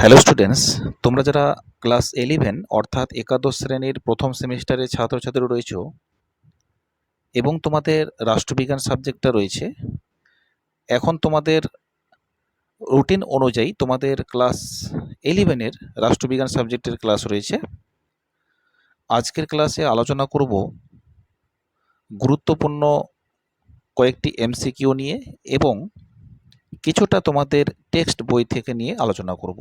Hello students তোমরা যারা class eleven অর্থাৎ একাদশ শ্রেণির প্রথম সেমিস্টারের ছাত্রছাত্রী রয়েছো, এবং তোমাদের রাষ্ট্রবিজ্ঞান সাবজেক্টটা রয়েছে, এখন তোমাদের রুটিন অনুযায়ী তোমাদের ক্লাস ইলেভেনের রাষ্ট্রবিজ্ঞান সাবজেক্টের ক্লাস রয়েছে। আজকের ক্লাসে আলোচনা করব গুরুত্বপূর্ণ কয়েকটি এমসিকিউ নিয়ে, এবং কিছুটা তোমাদের টেক্সট বই থেকে নিয়ে আলোচনা করব।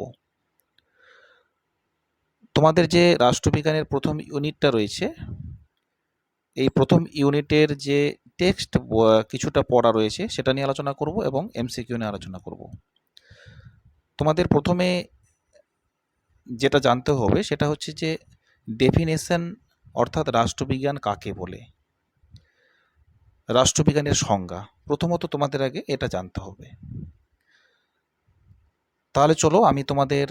তোমাদের যে রাষ্ট্রবিজ্ঞানের প্রথম ইউনিটটা রয়েছে, এই প্রথম ইউনিটের যে টেক্সট কিছুটা পড়া রয়েছে, সেটা নিয়ে আলোচনা করব এবং এমসিকিউ নিয়ে আলোচনা করব। তোমাদের প্রথমে যেটা জানতে হবে, সেটা হচ্ছে যে ডেফিনেশন অর্থাৎ রাষ্ট্রবিজ্ঞান কাকে বলে? রাষ্ট্রবিজ্ঞানের সংজ্ঞা। প্রথমত তোমাদের আগে এটা জানতে হবে। তাহলে চলো আমি তোমাদের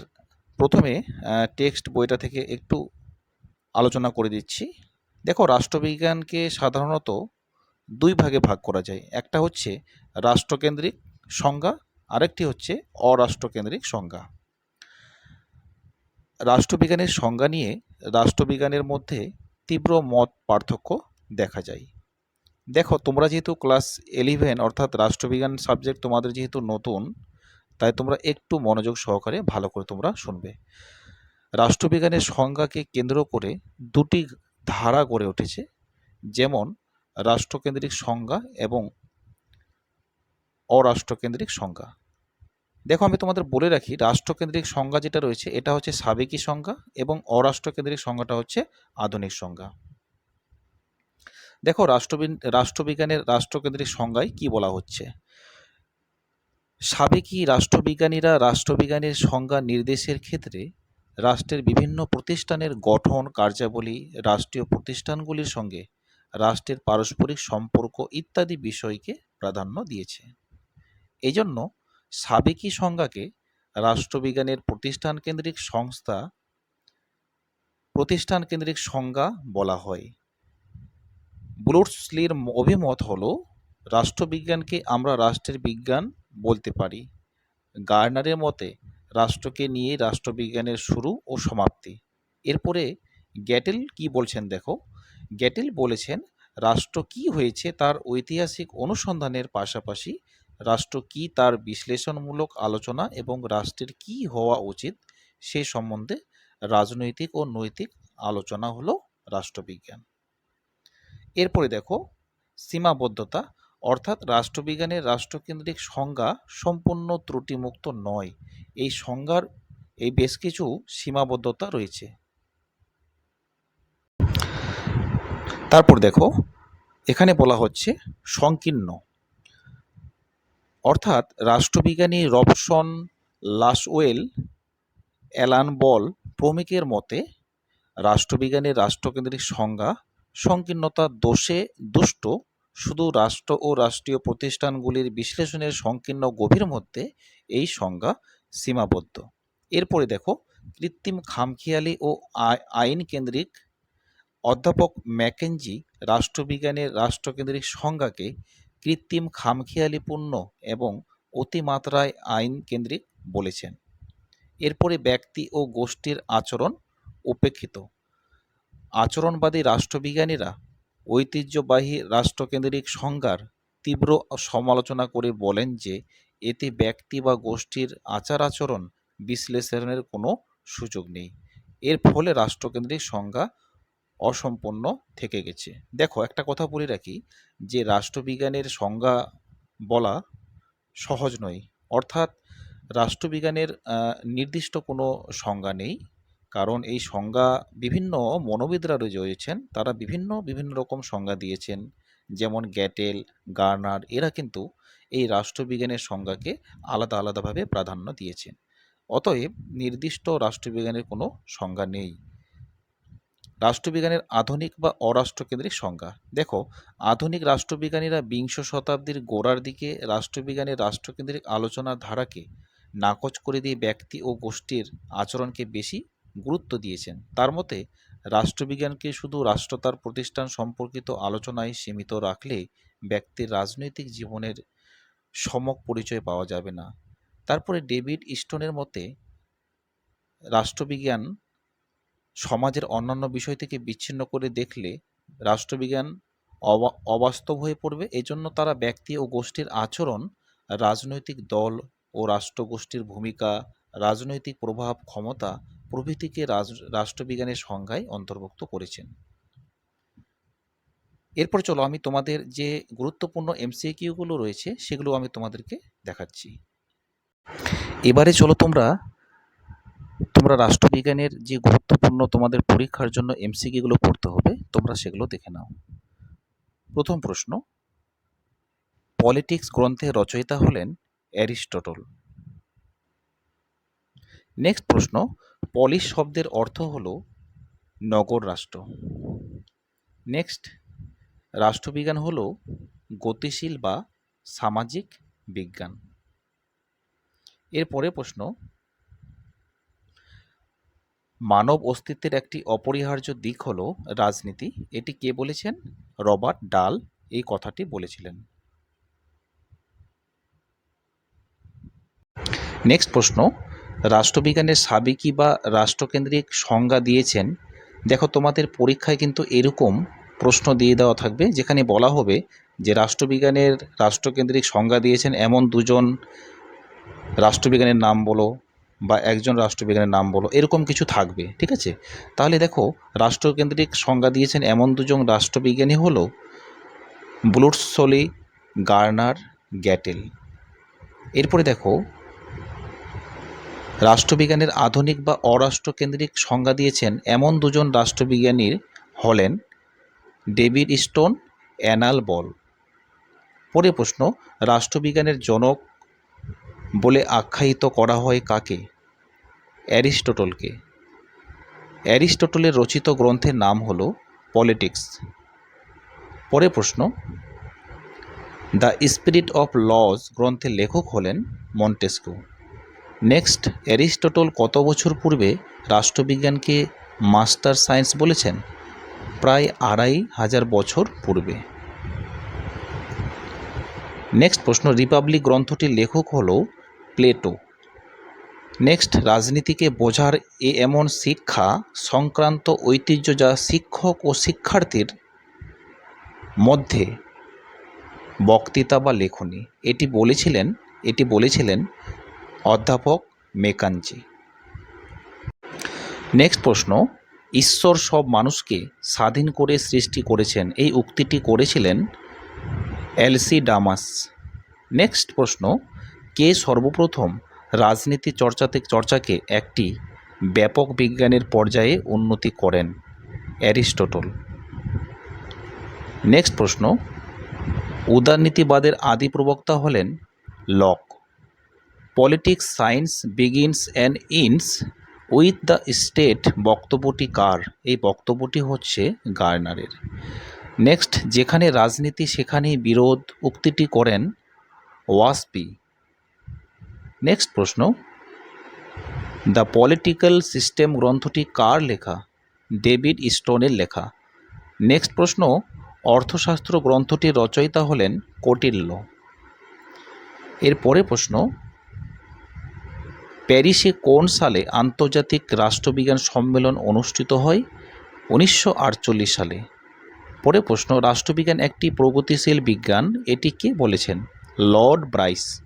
প্রথমে টেক্সট বইটা থেকে একটু আলোচনা করে দিচ্ছি। দেখো, রাষ্ট্রবিজ্ঞানকে সাধারণত দুই ভাগে ভাগ করা যায়। একটা হচ্ছে রাষ্ট্রকেন্দ্রিক সংজ্ঞা, আরেকটি হচ্ছে অরাষ্ট্রকেন্দ্রিক সংজ্ঞা। রাষ্ট্রবিজ্ঞানের সংজ্ঞা নিয়ে রাষ্ট্রবিজ্ঞানের মধ্যে তীব্র মত পার্থক্য দেখা যায়। দেখো, তোমরা যেহেতু ক্লাস ইলেভেন অর্থাৎ রাষ্ট্রবিজ্ঞান সাবজেক্ট তোমাদের যেহেতু নতুন তাই তোমরা একটু মনোযোগ সহকারে ভালো করে তোমরা শুনবে। রাষ্ট্রবিজ্ঞানের সংজ্ঞাকে কেন্দ্র করে দুটি ধারা গড়ে উঠেছে, যেমন রাষ্ট্রকেন্দ্রিক সংজ্ঞা এবং অরাষ্ট্রকেন্দ্রিক সংজ্ঞা। দেখো, আমি তোমাদের বলে রাখি, রাষ্ট্রকেন্দ্রিক সংজ্ঞা যেটা রয়েছে, এটা হচ্ছে সাবেকি সংজ্ঞা এবং অরাষ্ট্রকেন্দ্রিক সংজ্ঞাটা হচ্ছে আধুনিক সংজ্ঞা। দেখো রাষ্ট্রবি রাষ্ট্রবিজ্ঞানের রাষ্ট্রকেন্দ্রিক সংজ্ঞায় কি বলা হচ্ছে? সাবেকি রাষ্ট্রবিজ্ঞানীরা রাষ্ট্রবিজ্ঞানের সংজ্ঞা নির্দেশের ক্ষেত্রে রাষ্ট্রের বিভিন্ন প্রতিষ্ঠানের গঠন, কার্যাবলী, রাষ্ট্রীয় প্রতিষ্ঠানগুলির সঙ্গে রাষ্ট্রের পারস্পরিক সম্পর্ক ইত্যাদি বিষয়কে প্রাধান্য দিয়েছে। এই জন্য সাবেকি সংজ্ঞাকে রাষ্ট্রবিজ্ঞানের প্রতিষ্ঠান কেন্দ্রিক সংস্থা, প্রতিষ্ঠান কেন্দ্রিক সংজ্ঞা বলা হয়। ব্লুটসলির অভিমত হল, রাষ্ট্রবিজ্ঞানকে আমরা রাষ্ট্রের বিজ্ঞান বলতে পারি। গার্নারের মতে, রাষ্ট্রকে নিয়ে রাষ্ট্রবিজ্ঞানের শুরু ও সমাপ্তি। এরপরে গ্যাটেল কি বলছেন দেখো? গ্যাটেল বলেছেন, রাষ্ট্র কি হয়েছে তার ঐতিহাসিক অনুসন্ধানের পাশাপাশি রাষ্ট্র কি তার বিশ্লেষণমূলক আলোচনা এবং রাষ্ট্রের কি হওয়া উচিত সে সম্বন্ধে রাজনৈতিক ও নৈতিক আলোচনা হলো রাষ্ট্রবিজ্ঞান। এরপরে দেখো, সীমাবদ্ধতা অর্থাৎ রাষ্ট্রবিজ্ঞানের রাষ্ট্রকেন্দ্রিক সংজ্ঞা সম্পূর্ণ ত্রুটিমুক্ত নয়। এই সংজ্ঞার এই বেশ কিছু সীমাবদ্ধতা রয়েছে। তারপর দেখো, এখানে বলা হচ্ছে সংকীর্ণ। অর্থাৎ রাষ্ট্রবিজ্ঞানী রবসন লাসওয়েল, অ্যালান বল প্রমিকের মতে, রাষ্ট্রবিজ্ঞানের রাষ্ট্রকেন্দ্রিক সংজ্ঞা সংকীর্ণতা দোষে দুষ্ট শুধু রাষ্ট্র ও রাষ্ট্রীয় প্রতিষ্ঠানগুলির বিশ্লেষণের সংকীর্ণ গভীর মধ্যে এই সংজ্ঞা সীমাবদ্ধ। এরপরে দেখো, কৃত্রিম খামখেয়ালি ও আইন কেন্দ্রিক অধ্যাপক ম্যাকেঞ্জি রাষ্ট্রবিজ্ঞানের রাষ্ট্রকেন্দ্রিক সংজ্ঞাকে কৃত্রিম খামখেয়ালিপূর্ণ এবং অতিমাত্রায় আইন কেন্দ্রিক বলেছেন। এরপরে ব্যক্তি ও গোষ্ঠীর আচরণ উপেক্ষিত। আচরণবাদী রাষ্ট্রবিজ্ঞানীরা ঐতিহ্যবাহী রাষ্ট্রকেন্দ্রিক সংজ্ঞার তীব্র সমালোচনা করে বলেন যে, এতে ব্যক্তি বা গোষ্ঠীর আচার আচরণ বিশ্লেষণের কোনো সুযোগ নেই। এর ফলে রাষ্ট্রকেন্দ্রিক সংজ্ঞা অসম্পূর্ণ থেকে গেছে। দেখো, একটা কথা বলে রাখি যে, রাষ্ট্রবিজ্ঞানের সংজ্ঞা বলা সহজ নয়। অর্থাৎ, রাষ্ট্রবিজ্ঞানের নির্দিষ্ট কোনো সংজ্ঞা নেই। কারণ এই সংজ্ঞা বিভিন্ন মনোবিদরা রয়েছেন, তারা বিভিন্ন বিভিন্ন রকম সংজ্ঞা দিয়েছেন। যেমন গ্যাটেল, গার্নার, এরা কিন্তু এই রাষ্ট্রবিজ্ঞানের সংজ্ঞাকে আলাদা, আলাদাভাবে প্রাধান্য দিয়েছেন। অতএব নির্দিষ্ট রাষ্ট্রবিজ্ঞানের কোনো সংজ্ঞা নেই। রাষ্ট্রবিজ্ঞানের আধুনিক বা অরাষ্ট্রকেন্দ্রিক সংজ্ঞা। দেখো, আধুনিক রাষ্ট্রবিজ্ঞানীরা বিংশ শতাব্দীর গোড়ার দিকে রাষ্ট্রবিজ্ঞানের রাষ্ট্রকেন্দ্রিক আলোচনার ধারাকে নাকচ করে দিয়ে ব্যক্তি ও গোষ্ঠীর আচরণকে বেশি গুরুত্ব দিয়েছেন। তার মতে, রাষ্ট্রবিজ্ঞানকে শুধু রাষ্ট্র তার প্রতিষ্ঠান সম্পর্কিত আলোচনায় সীমিত রাখলে ব্যক্তির রাজনৈতিক জীবনের সমক পরিচয় পাওয়া যাবে না। তারপরে ডেভিড ইস্টনের মতে, রাষ্ট্রবিজ্ঞান সমাজের অন্যান্য বিষয় থেকে বিচ্ছিন্ন করে দেখলে রাষ্ট্রবিজ্ঞান অবা- অবাস্তব হয়ে পড়বে। এজন্য তারা ব্যক্তি ও গোষ্ঠীর আচরণ, রাজনৈতিক দল ও রাষ্ট্রগোষ্ঠীর ভূমিকা, রাজনৈতিক প্রভাব, ক্ষমতা প্রভৃতিকে রাষ্ট্রবিজ্ঞানের সংজ্ঞায় অন্তর্ভুক্ত করেছেন। এরপর চলো আমি তোমাদের যে গুরুত্বপূর্ণ এমসিকিউগুলো রয়েছে, সেগুলো আমি তোমাদেরকে দেখাচ্ছি। এবারে চলো তোমরা তোমরা রাষ্ট্রবিজ্ঞানের যে গুরুত্বপূর্ণ তোমাদের পরীক্ষার জন্য এমসিকিউগুলো পড়তে হবে, তোমরা সেগুলো দেখে নাও। প্রথম প্রশ্ন, পলিটিক্স গ্রন্থের রচয়িতা হলেন অ্যারিস্টটল। নেক্সট প্রশ্ন পলিশ শব্দের অর্থ হল নগর রাষ্ট্র। নেক্সট রাষ্ট্রবিজ্ঞান হল গতিশীল বা সামাজিক বিজ্ঞান। এরপরে প্রশ্ন, মানব অস্তিত্বের একটি অপরিহার্য দিক হল রাজনীতি। এটি কে বলেছেন? রবার্ট ডাল এই কথাটি বলেছিলেন। নেক্সট প্রশ্ন রাষ্ট্রবিজ্ঞানের সাবেকি বা রাষ্ট্রকেন্দ্রিক সংজ্ঞা দিয়েছেন। দেখো, তোমাদের পরীক্ষায় কিন্তু এরকম প্রশ্ন দিয়ে দেওয়া থাকবে, যেখানে বলা হবে যে রাষ্ট্রবিজ্ঞানের রাষ্ট্রকেন্দ্রিক সংজ্ঞা দিয়েছেন, এমন দুজন রাষ্ট্রবিজ্ঞানের নাম বলো বা একজন রাষ্ট্রবিজ্ঞানের নাম বলো, এরকম কিছু থাকবে, ঠিক আছে? তাহলে দেখো, রাষ্ট্রকেন্দ্রিক সংজ্ঞা দিয়েছেন এমন দুজন রাষ্ট্রবিজ্ঞানী হলো ব্লুটসলি, গার্নার, গ্যাটেল। এরপরে দেখো রাষ্ট্রবিজ্ঞানের আধুনিক বা অরাষ্ট্রকেন্দ্রিক সংজ্ঞা দিয়েছেন এমন দুজন রাষ্ট্রবিজ্ঞানীর হলেন ডেভিড স্টোন, অ্যানাল বল। পরে প্রশ্ন, রাষ্ট্রবিজ্ঞানের জনক বলে আখ্যায়িত করা হয় কাকে? অ্যারিস্টটলকে। অ্যারিস্টটলের রচিত গ্রন্থের নাম হল পলিটিক্স। পরে প্রশ্ন, দ্য স্পিরিট অফ লজ গ্রন্থের লেখক হলেন মন্টেস্কু। নেক্সট অ্যারিস্টটল কত বছর পূর্বে রাষ্ট্রবিজ্ঞানকে মাস্টার সায়েন্স বলেছেন? প্রায় আড়াই হাজার বছর পূর্বে। নেক্সট প্রশ্ন রিপাবলিক গ্রন্থটির লেখক হল প্লেটো। নেক্সট রাজনীতিকে বোঝার এ এমন শিক্ষা সংক্রান্ত ঐতিহ্য যা শিক্ষক ও শিক্ষার্থীর মধ্যে বক্তৃতা বা লেখনী। এটি বলেছিলেন এটি বলেছিলেন অধ্যাপক মেকাঞ্জি। নেক্সট প্রশ্ন, ঈশ্বর সব মানুষকে স্বাধীন করে সৃষ্টি করেছেন, এই উক্তিটি করেছিলেন এলসি ডামাস নেক্সট প্রশ্ন, কে সর্বপ্রথম রাজনীতি চর্চাতে, চর্চাকে একটি ব্যাপক বিজ্ঞানের পর্যায়ে উন্নতি করেন? অ্যারিস্টটল। নেক্সট প্রশ্ন, উদারনীতিবাদের আদি প্রবক্তা হলেন Locke. Politics science begins and ends with the state বক্তব্যটি কার? এই বক্তব্যটি হচ্ছে গার্নারের। নেক্সট যেখানে রাজনীতি, সেখানেই বিরোধ উক্তিটি করেন ওয়াসপি। নেক্সট প্রশ্ন দ্য পলিটিক্যাল সিস্টেম গ্রন্থটি কার লেখা? ডেভিড স্টোনের লেখা। নেক্সট প্রশ্ন, অর্থশাস্ত্র গ্রন্থটির রচয়িতা হলেন কটিল্য? এরপরে প্রশ্ন প্যারিসে কোন সালে আন্তর্জাতিক রাষ্ট্রবিজ্ঞান সম্মেলন অনুষ্ঠিত হয়? উনিশশো আটচল্লিশ সালে। পরে প্রশ্ন, রাষ্ট্রবিজ্ঞান একটি প্রগতিশীল বিজ্ঞান? এটি কে বলেছেন? Lord Bryce.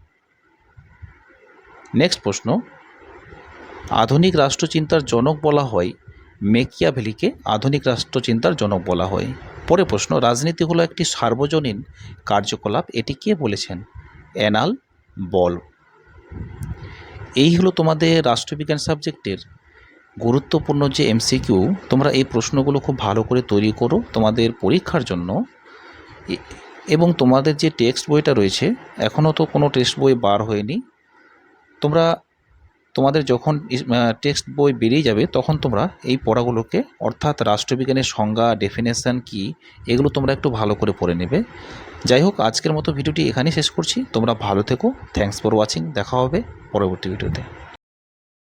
নেক্সট প্রশ্ন, আধুনিক রাষ্ট্রচিন্তার জনক বলা হয়? মেকিয়াভেলিকে আধুনিক রাষ্ট্রচিন্তার জনক বলা হয়। পরে প্রশ্ন, রাজনীতি হলো একটি সার্বজনীন কার্যকলাপ? এটি কে বলেছেন? অ্যানাল বল। এই হলো তোমাদের রাষ্ট্রবিজ্ঞান সাবজেক্টের গুরুত্বপূর্ণ যে এমসিকিউ, তোমরা এই প্রশ্নগুলো খুব ভালো করে তৈরি করো তোমাদের পরীক্ষার জন্য। এবং তোমাদের যে টেক্সট বইটা রয়েছে, এখনও তো কোনো টেক্সট বই বার হয়নি। তোমরা তোমাদের যখন টেক্সট বই বেরিয়ে যাবে, তখন তোমরা এই পড়াগুলোকে, অর্থাৎ রাষ্ট্রবিজ্ঞানের সংজ্ঞা ডেফিনেশন কি, এগুলো তোমরা একটু ভালো করে পড়ে নেবে। যাই হোক, আজকের মতো ভিডিওটি এখানেই শেষ করছি। তোমরা ভালো থেকো। থ্যাংকস ফর ওয়াচিং দেখা হবে পরবর্তী ভিডিওতে।